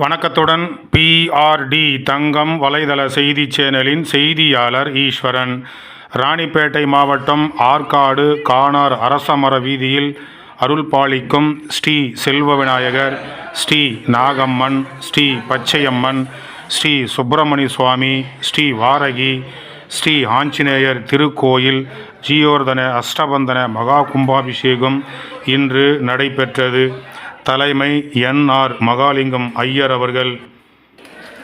வணக்கத்துடன் பிஆர்டி தங்கம் வலைதள செய்தி சேனலின் செய்தியாளர் ஈஸ்வரன். ராணிப்பேட்டை மாவட்டம் ஆற்காடு கானார் அரசமர வீதியில் அருள்பாலிக்கும் ஸ்ரீ செல்வ விநாயகர் ஸ்ரீ நாகம்மன் ஸ்ரீ பச்சையம்மன் ஸ்ரீ சுப்பிரமணிய சுவாமி ஸ்ரீ வாரகி ஸ்ரீ ஆஞ்சநேயர் திருக்கோயில் ஜீயோர்தன அஷ்டபந்தன மகா கும்பாபிஷேகம் இன்று நடைபெற்றது. தலைமை என்ஆர் மகாலிங்கம் ஐயர் அவர்கள்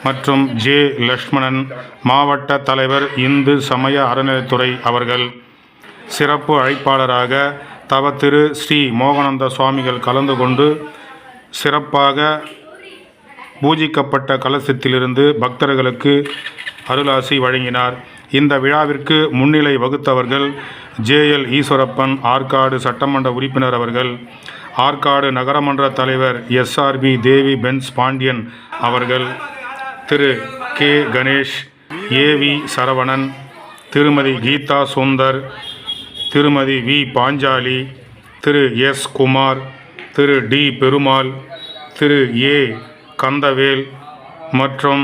மற்றும் ஜே லக்ஷ்மணன் மாவட்ட தலைவர் இந்து சமய அறநிலைத்துறை அவர்கள் சிறப்பு அழைப்பாளராக தவ திரு ஸ்ரீ மோகனந்த சுவாமிகள் கலந்து கொண்டு சிறப்பாக பூஜிக்கப்பட்ட கலசத்திலிருந்து பக்தர்களுக்கு அருளாசி வழங்கினார். இந்த விழாவிற்கு முன்னிலை வகுத்தவர்கள் ஜேஎல் ஈஸ்வரப்பன் ஆற்காடு சட்டமன்ற உறுப்பினர் அவர்கள் ஆற்காடு நகரமன்ற தலைவர் எஸ்ஆர்பி தேவி பென்ஸ் பாண்டியன் அவர்கள் திரு கே கணேஷ் ஏவி சரவணன் திருமதி கீதா சுந்தர் திருமதி V Panchali Thiru S Kumar Thiru T Perumal Thiru A Kandavel மற்றும்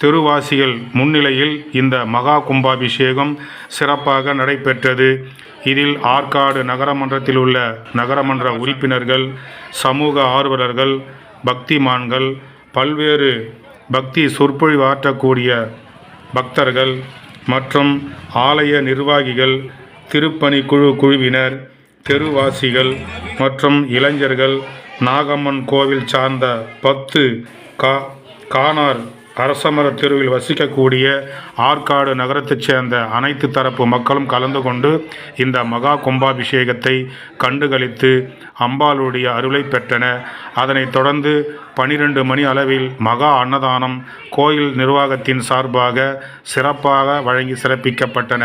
திருவாசிகள் முன்னிலையில் இந்த மகா கும்பாபிஷேகம் சிறப்பாக நடைபெற்றது. இதில் ஆற்காடு நகரமன்றத்தில் உள்ள நகரமன்ற உறுப்பினர்கள் சமூக ஆர்வலர்கள் பக்திமான்கள் பல்வேறு பக்தி சொற்பொழிவாற்றக்கூடிய பக்தர்கள் மற்றும் ஆலய நிர்வாகிகள் திருப்பணி குழு குழுவினர் தெருவாசிகள் மற்றும் இளைஞர்கள் நாகம்மன் கோவில் சார்ந்த பத்து கா கானார் அரசமர தெருவில் வசிக்கக்கூடிய ஆற்காடு நகரத்தைச் சேர்ந்த அனைத்து தரப்பு மக்களும் கலந்து கொண்டு இந்த மகா கும்பாபிஷேகத்தை கண்டுகளித்து அம்பாளுடைய அருளை பெற்றன. அதனைத் தொடர்ந்து பனிரெண்டு மணி அளவில் மகா அன்னதானம் கோயில் நிர்வாகத்தின் சார்பாக சிறப்பாக வழங்கி சிறப்பிக்கப்பட்டன.